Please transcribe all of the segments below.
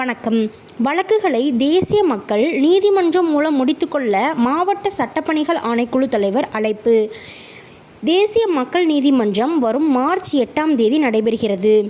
வணக்கம். வழக்குகளை தேசிய மக்கள் நீதிமன்றம் மூலம் முடித்துக்கொள்ள மாவட்ட சட்டப்பணிகள் ஆணைக்குழு தலைவர் அழைப்பு. தேசிய மக்கள் நீதிமன்றம் வரும் மார்ச் எட்டாம் தேதி நடைபெறுகிறது.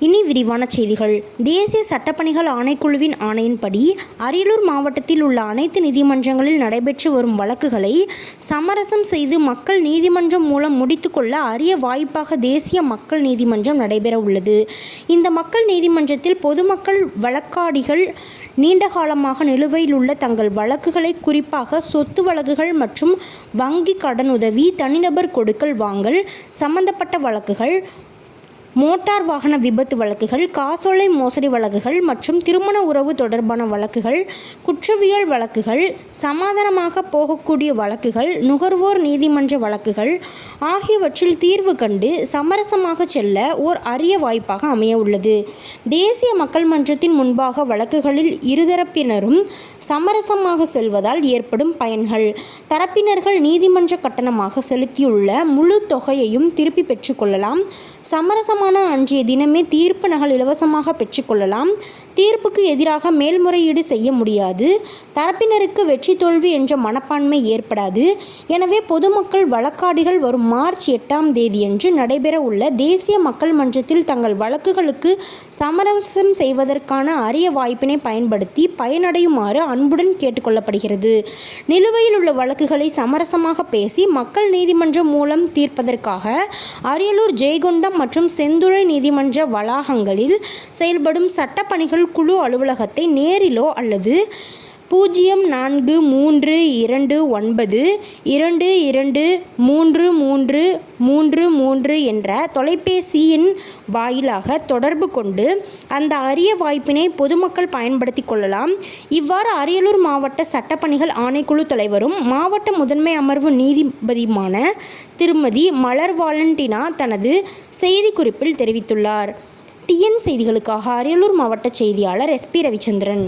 இனி விரிவான செய்திகள். தேசிய சட்டப்பணிகள் ஆணைக்குழுவின் ஆணையின்படி அரியலூர் மாவட்டத்தில் உள்ள அனைத்து நீதிமன்றங்களில் நடைபெற்று வரும் வழக்குகளை சமரசம் செய்து மக்கள் நீதிமன்றம் மூலம் முடித்துக்கொள்ள அரிய வாய்ப்பாக தேசிய மக்கள் நீதிமன்றம் நடைபெற உள்ளது. இந்த மக்கள் நீதிமன்றத்தில் பொதுமக்கள் வழக்காடிகள் நீண்ட காலமாக நிலுவையில் உள்ள தங்கள் வழக்குகளை குறிப்பாக சொத்து வழக்குகள் மற்றும் வங்கி கடனுதவி தனிநபர் கொடுக்கல் வாங்கல் சம்பந்தப்பட்ட வழக்குகள் மோட்டார் வாகன விபத்து வழக்குகள் காசோலை மோசடி வழக்குகள் மற்றும் திருமண உறவு தொடர்பான வழக்குகள் குற்றவியல் வழக்குகள் சமாதானமாக போகக்கூடிய வழக்குகள் நுகர்வோர் நீதிமன்ற வழக்குகள் ஆகியவற்றில் தீர்வு கண்டு சமரசமாக செல்ல ஓர் அரிய வாய்ப்பாக அமைய உள்ளது. தேசிய மக்கள் மன்றத்தின் முன்பாக வழக்குகளில் இருதரப்பினரும் சமரசமாக செல்வதால் ஏற்படும் பயன்கள். தரப்பினர்கள் நீதிமன்ற கட்டணமாக செலுத்தியுள்ள முழு தொகையையும் திருப்பி பெற்றுக்கொள்ளலாம் சமரசமான அன்றைய தினமே தீர்ப்பு நகல் இலவசமாக பெற்றுக்கொள்ளலாம். தீர்ப்புக்கு எதிராக மேல்முறையீடு செய்ய முடியாது. தரப்பினருக்கு வெற்றி தோல்வி என்ற மனப்பான்மை ஏற்படாது. எனவே பொதுமக்கள் வழக்காடிகள் வரும் மார்ச் எட்டாம் தேதியன்று நடைபெற உள்ள தேசிய மக்கள் மன்றத்தில் தங்கள் வழக்குகளுக்கு சமரசம் செய்வதற்கான அரிய வாய்ப்பினை பயன்படுத்தி பயனடையுமாறு அன்புடன் கேட்டுக்கொள்ளப்படுகிறது. நிலுவையில் உள்ள வழக்குகளை சமரசமாக பேசி மக்கள் நீதிமன்றம் மூலம் தீர்ப்பதற்காக அரியலூர் ஜெயகொண்டம் மற்றும் செந்துறை நீதிமன்ற வளாகங்களில் செயல்படும் சட்டப்பணிகள் குழு அலுவலகத்தை நேரிலோ அல்லது பூஜ்ஜியம் நான்கு மூன்று இரண்டு ஒன்பது இரண்டு இரண்டு மூன்று மூன்று மூன்று மூன்று என்ற தொலைபேசியின் வாயிலாக தொடர்பு கொண்டு அந்த அரிய வாய்ப்பினை பொதுமக்கள் பயன்படுத்தி கொள்ளலாம். இவ்வாறு அரியலூர் மாவட்ட சட்டப்பணிகள் ஆணைக்குழு தலைவரும் மாவட்ட முதன்மை அமர்வு நீதிபதியுமான திருமதி மலர் வாலண்டினா தனது செய்திக்குறிப்பில் தெரிவித்துள்ளார். டிஎன் செய்திகளுக்காக அரியலூர் மாவட்ட செய்தியாளர் எஸ்பி ரவிச்சந்திரன்.